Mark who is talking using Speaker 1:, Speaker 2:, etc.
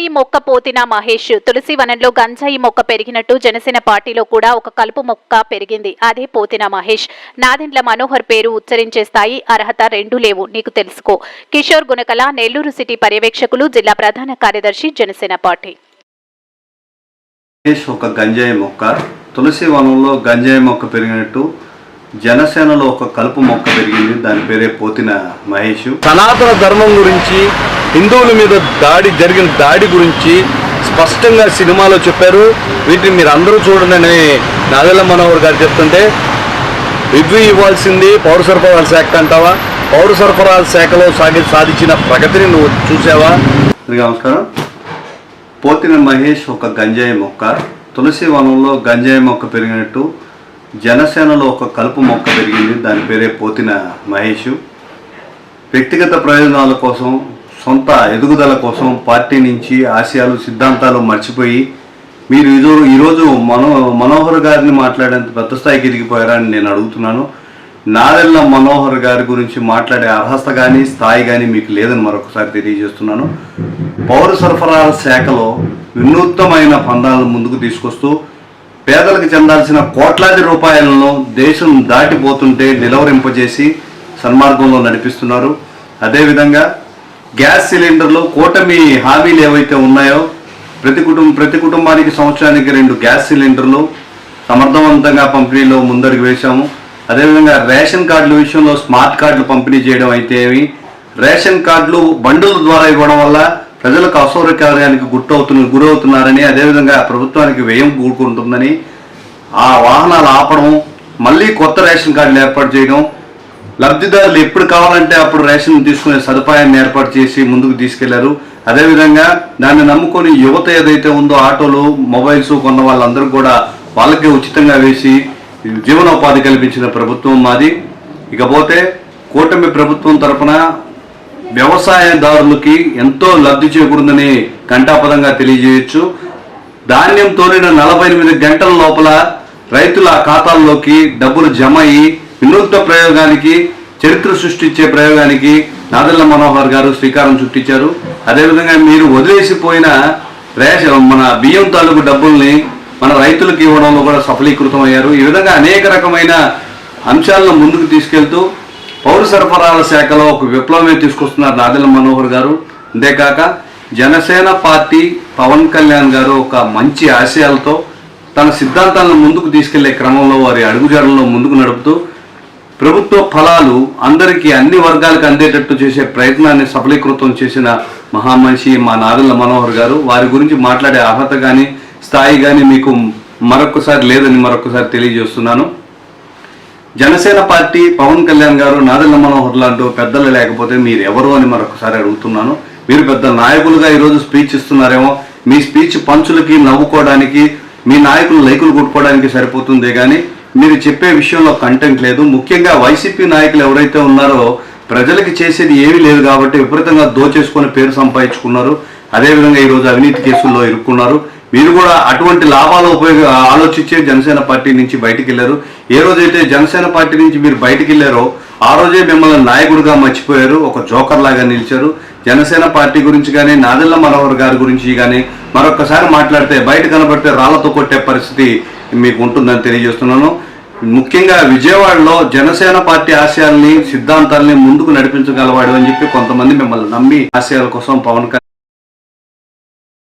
Speaker 1: ఈ మొక్క పోతిన మహేష్. తులసి వనంలో గంజాయి మొక్క పెరిగినట్టు జనసేన పార్టీలో కూడా ఒక కలుపు మొక్క పెరిగింది. అదే పోతిన మహేష్. నాదెండ్ల మనోహర్ పేరు ఉచ్చరించే స్థాయి అర్హత రెండూ లేవు. నీకు తెలుసుకో. కిషోర్ గుణకల నెల్లూరు సిటీ పర్యవేక్షకులు జిల్లా ప్రధాన కార్యదర్శి జనసేన పార్టీ.
Speaker 2: ఒక గంజాయి మొక్క. తులసి వనంలో గంజాయి మొక్క పెరిగినట్టు జనసేనలో ఒక కలుపు మొక్క పెరిగింది. దాని పేరే పోతిన మహేష్.
Speaker 3: సనాతన ధర్మం గురించి హిందువుల మీద దాడి జరిగిన దాడి గురించి స్పష్టంగా సినిమాలో చెప్పారు. వీటిని మీరు అందరూ చూడండి అని నాదెల్ల మనోహర్ గారు చెప్తుంటే రివ్యూ ఇవ్వాల్సింది పౌర సరఫరాల శాఖ అంటావా? పౌర సరఫరాల శాఖలో సాగి సాధించిన ప్రగతిని నువ్వు చూసావా?
Speaker 2: నమస్కారం. పోతిన మహేష్ ఒక గంజాయి మొక్క తులసి వనంలో గంజాయి మొక్క పెరిగినట్టు జనసేనలో ఒక కలుపు మొక్క పెరిగింది. దాని పేరే పోతిన మహేష్. వ్యక్తిగత ప్రయోజనాల కోసం సొంత ఎదుగుదల కోసం పార్టీ నుంచి ఆశయాలు సిద్ధాంతాలు మర్చిపోయి మీరు ఈరోజు ఈరోజు మనో మనోహర్ గారిని మాట్లాడేంత పెద్ద స్థాయికి ఎదిగిపోయారని నేను అడుగుతున్నాను. నాదెల్ల మనోహర్ గారి గురించి మాట్లాడే అర్హత కానీ స్థాయి కానీ మీకు లేదని మరొకసారి తెలియజేస్తున్నాను. పౌర సరఫరాల శాఖలో వినూత్నమైన పందాలను ముందుకు తీసుకొస్తూ పేదలకు చెందాల్సిన కోట్లాది రూపాయలను దేశం దాటిపోతుంటే నిలవరింపజేసి సన్మార్గంలో నడిపిస్తున్నారు. అదేవిధంగా గ్యాస్ సిలిండర్లు కూటమి హామీలు ఏవైతే ఉన్నాయో ప్రతి కుటుంబం ప్రతి కుటుంబానికి సంవత్సరానికి రెండు గ్యాస్ సిలిండర్లు సమర్థవంతంగా పంపిణీలో ముందడుగు వేశాము. అదేవిధంగా రేషన్ కార్డుల విషయంలో స్మార్ట్ కార్డులు పంపిణీ చేయడం అయితే ఏమి? రేషన్ కార్డులు బండుల ద్వారా ఇవ్వడం వల్ల ప్రజలకు అసౌకర్యానికి గుట్టవుతున్న గురవుతున్నారని అదేవిధంగా ప్రభుత్వానికి వ్యయం కూడుకుంటుందని ఆ వాహనాలు ఆపడం మళ్ళీ కొత్త రేషన్ కార్డులు ఏర్పాటు చేయడం లబ్ధిదారులు ఎప్పుడు కావాలంటే అప్పుడు రేషన్ తీసుకునే సదుపాయాన్ని ఏర్పాటు చేసి ముందుకు తీసుకెళ్ళారు. అదేవిధంగా దాన్ని నమ్ముకొని యువత ఏదైతే ఉందో ఆటోలు మొబైల్స్ కొన్న వాళ్ళందరూ కూడా వాళ్ళకే ఉచితంగా వేసి జీవనోపాధి కల్పించిన ప్రభుత్వం మాది. ఇకపోతే కూటమి ప్రభుత్వం తరఫున వ్యవసాయదారులకి ఎంతో లబ్ధి చేకూరుందని ఘంటాపదంగా తెలియజేయొచ్చు. ధాన్యం తోలిన నలభై ఎనిమిది గంటల లోపల రైతుల ఖాతాల్లోకి డబ్బులు జమ అయ్యి వినూత్న ప్రయోగానికి చరిత్ర సృష్టించే ప్రయోగానికి నాదల్ల మనోహర్ గారు శ్రీకారం చుట్టించారు. అదేవిధంగా మీరు వదిలేసిపోయిన రేష మన బియ్యం తాలూకు డబ్బుల్ని మన రైతులకు ఇవ్వడంలో కూడా సఫలీకృతం అయ్యారు ఈ విధంగా అనేక రకమైన అంశాలను ముందుకు తీసుకెళ్తూ పౌర సరఫరాల శాఖలో ఒక విప్లవమే తీసుకొస్తున్నారు నాదెల్ల మనోహర్ గారు. అంతేకాక జనసేన పార్టీ పవన్ కళ్యాణ్ గారు ఒక మంచి ఆశయాలతో తన సిద్ధాంతాలను ముందుకు తీసుకెళ్ళే క్రమంలో వారి అడుగుజాడల్లో ముందుకు నడుపుతూ ప్రభుత్వ ఫలాలు అందరికీ అన్ని వర్గాలకు అందేటట్టు చేసే ప్రయత్నాన్ని సఫలీకృతం చేసిన మహామనిషి మా నాదెల్ల మనోహర్ గారు. వారి గురించి మాట్లాడే అర్హత కానీ స్థాయి కానీ మీకు మరొకసారి లేదని మరొకసారి తెలియజేస్తున్నాను. జనసేన పార్టీ పవన్ కళ్యాణ్ గారు నాదెల్ల మనోహర్ లాంటి పెద్దలు లేకపోతే మీరు ఎవరు అని మరొకసారి అడుగుతున్నాను. మీరు పెద్ద నాయకులుగా ఈరోజు స్పీచ్ ఇస్తున్నారేమో మీ స్పీచ్ పంచులకి నవ్వుకోవడానికి మీ నాయకులు లైకులు కొట్టుకోవడానికి సరిపోతుందే కానీ మీరు చెప్పే విషయంలో కంటెంట్ లేదు. ముఖ్యంగా వైసీపీ నాయకులు ఎవరైతే ఉన్నారో ప్రజలకి చేసేది ఏమీ లేదు కాబట్టి విపరీతంగా దోచేసుకొని పేరు సంపాదించుకున్నారు. అదేవిధంగా ఈరోజు అవినీతి కేసుల్లో ఇరుక్కున్నారు. మీరు కూడా అటువంటి లాభాలు ఉపయోగ ఆలోచించే జనసేన పార్టీ నుంచి బయటికి వెళ్ళారు. ఏ రోజైతే జనసేన పార్టీ నుంచి మీరు బయటికి వెళ్ళారో ఆ రోజే మిమ్మల్ని నాయకుడిగా మర్చిపోయారు. ఒక జోకర్ లాగా నిలిచారు. జనసేన పార్టీ గురించి కానీ నాదెల్ల మనోహర్ గారి గురించి కానీ మరొకసారి మాట్లాడితే బయట కనబడితే రాళ్ళతో కొట్టే పరిస్థితి మీకు ఉంటుందని తెలియజేస్తున్నాను. ముఖ్యంగా విజయవాడలో జనసేన పార్టీ ఆశయాల్ని సిద్ధాంతాల్ని ముందుకు నడిపించగలవాడు అని చెప్పి కొంతమంది మిమ్మల్ని నమ్మి ఆశయాల కోసం పవన్ కళ్యాణ్